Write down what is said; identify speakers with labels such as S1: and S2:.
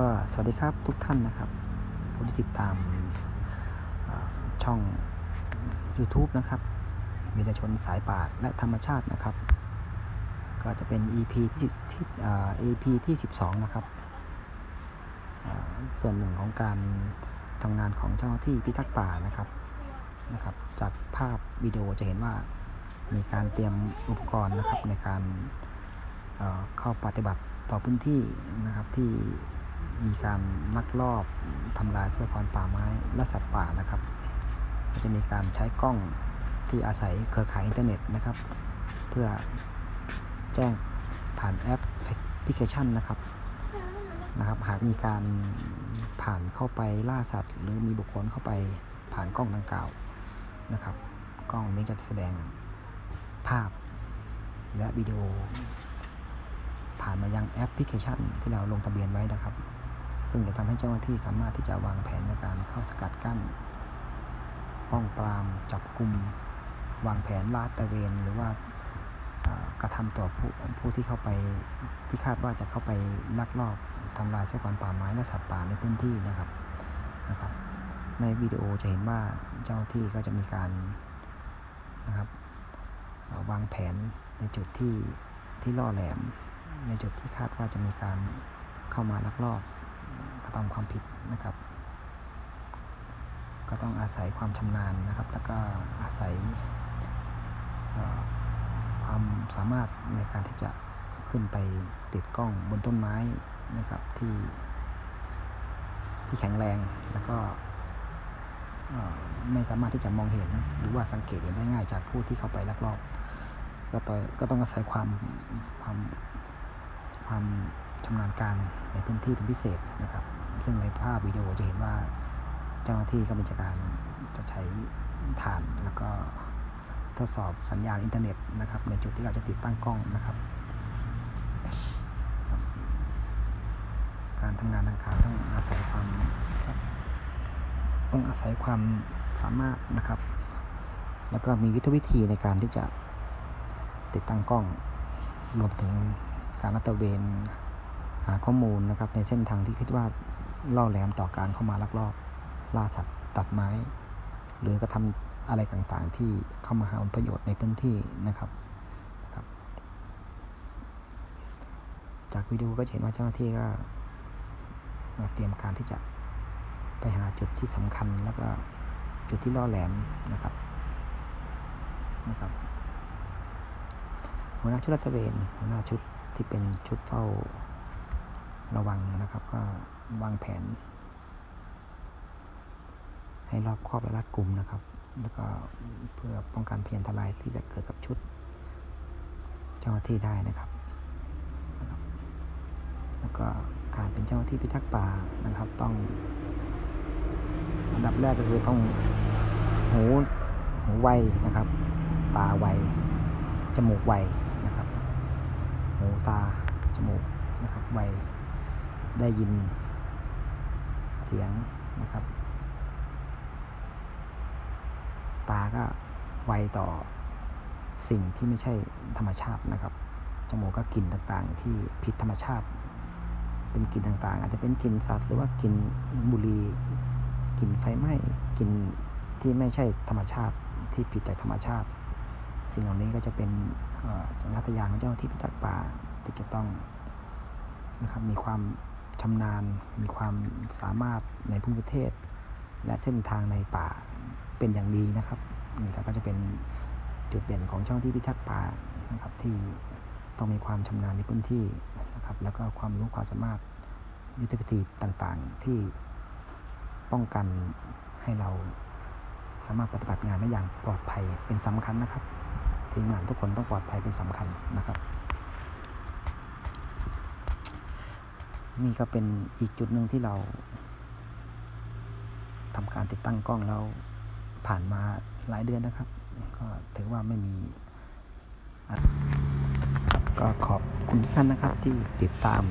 S1: ก็สวัสดีครับทุกท่านนะครับผู้ที่ติดตามช่อง YouTube นะครับวีรชนสายป่าและธรรมชาตินะครับ ก็จะเป็น EP ที่10ที่ EP ที่ 12 นะครับ ส่วนหนึ่งของการทำงานของเจ้าหน้าที่พิทักษ์ป่านะครับนะครับ จากภาพวิดีโอจะเห็นว่ามีการเตรียมอุปกรณ์นะครับในการเอ่อเข้าปฏิบัติต่อพื้นที่นะครับที่ มีการลักลอบทำลายทรัพยากรป่าไม้และสัตว์ป่านะครับก็จะมีการใช้กล้องที่อาศัยเครือข่ายอินเทอร์เน็ตนะครับ เพื่อแจ้งผ่านแอปพลิเคชันนะครับนะครับ หากมีการผ่านเข้าไปล่าสัตว์ หรือมีบุคคลเข้าไปผ่านกล้องดังกล่าวนะครับ กล้องนี้จะแสดงภาพและวิดีโอผ่านมายังแอปพลิเคชันที่เราลงทะเบียนไว้นะครับ ซึ่งจะทำให้เจ้าหน้าที่สามารถที่จะวางแผนในการเข้าสกัดกั้น ป้องปราม จับกลุ่ม วางแผนลาดตระเวน หรือว่ากระทำต่อผู้ผู้ที่เข้าไปที่คาดว่าจะเข้าไปลักลอบทำลายทรัพยากรป่าไม้และสัตว์ป่าในพื้นที่นะครับนะครับ ในวิดีโอจะเห็นว่าเจ้าหน้าที่ก็จะมีการนะครับวางแผนในจุดที่ที่ล่อแหลม ในจุดที่คาดว่าจะมีการเข้ามาลักลอบ กระทำความผิดนะครับ ก็ต้องอาศัยความชำนาญนะครับ แล้วก็อาศัยความสามารถในการที่จะขึ้นไปติดกล้องบนต้นไม้นะครับที่ที่แข็งแรงแล้วก็ไม่สามารถที่จะมองเห็นหรือว่าสังเกตเห็นได้ง่ายจากผู้ที่เข้าไปลักลอบก็ต่อยก็ต้องอาศัยความความความ ชำนาญการในพื้นที่เป็นพิเศษนะครับ ซึ่งในภาพวิดีโอจะเห็นว่าเจ้าหน้าที่ก็มีการจะใช้ฐานแล้วก็ทดสอบสัญญาณอินเทอร์เน็ตนะครับในจุดที่เราจะติดตั้งกล้องนะครับ การทำงานดังกล่าวต้องอาศัยความต้องอาศัยความสามารถนะครับ แล้วก็มียุทธวิธีในการที่จะติดตั้งกล้องรวมถึงการรัตเวนาข้อมูลนะครับ ในเส้นทางที่คิดว่าล่อแหลมต่อการเข้ามาลักลอบล่าสัตว์ตัดไม้ หรือกระทำอะไรต่างๆ ที่เข้ามาหาผลประโยชน์ในพื้นที่นะครับครับ จากวิดีโอก็เห็นว่าเจ้าหน้าที่ก็เตรียมการที่จะไปหาจุดที่สำคัญแล้วก็จุดที่ล่อแหลมนะครับนะครับหัวหน้าชุดรัตระเวนหัวหน้าชุดที่เป็นชุดเฝ้า ระวังนะครับ ก็วางแผน ให้รอบครอบและรัดกลุ่มนะครับ แล้วก็เพื่อป้องกันเพยนอันตรายที่จะเกิดกับชุด เจ้าหน้าที่ได้นะครับนะครับ แล้วก็การเป็นเจ้าหน้าที่พิทักษ์ป่านะครับ ต้องอันดับแรกก็คือต้องหูหูไวนะครับ ตาไวจมูกไวนะครับ หูตาจมูกนะครับไว ได้ยินเสียงนะครับ ตาก็ไวต่อสิ่งที่ไม่ใช่ธรรมชาตินะครับ จมูกก็กลิ่นต่างๆ ที่ผิดธรรมชาติ เป็นกลิ่นต่างๆ อาจจะเป็นกลิ่นสัตว์หรือว่ากลิ่นบุหรี่กลิ่นไฟไหม้กลิ่นที่ไม่ใช่ธรรมชาติที่ผิดจากธรรมชาติ สิ่งเหล่านี้ก็จะเป็นสัญชาตญาณของเจ้าหน้าที่พิทักษ์ป่าที่จะต้องนะครับมีความ ชำนาญมีความสามารถในภูมิประเทศ และเส้นทางในป่าเป็นอย่างดีนะครับนี่ครับก็จะเป็นจุดเด่นของเจ้าที่พิทักษ์ป่านะครับที่ต้องมีความชำนาญในพื้นที่นะครับ แล้วก็ความรู้ความสามารถยุทธวิธีต่างๆ ที่ป้องกันให้เราสามารถปฏิบัติงานได้อย่างปลอดภัยเป็นสำคัญนะครับทีมงานทุกคนต้องปลอดภัยเป็นสำคัญนะครับ นี่ก็เป็นอีกจุดหนึ่งที่เราทำการติดตั้งกล้องแล้วผ่านมาหลายเดือนนะครับ ก็ถือว่าไม่มีก็ขอบคุณท่านนะครับที่ติดตาม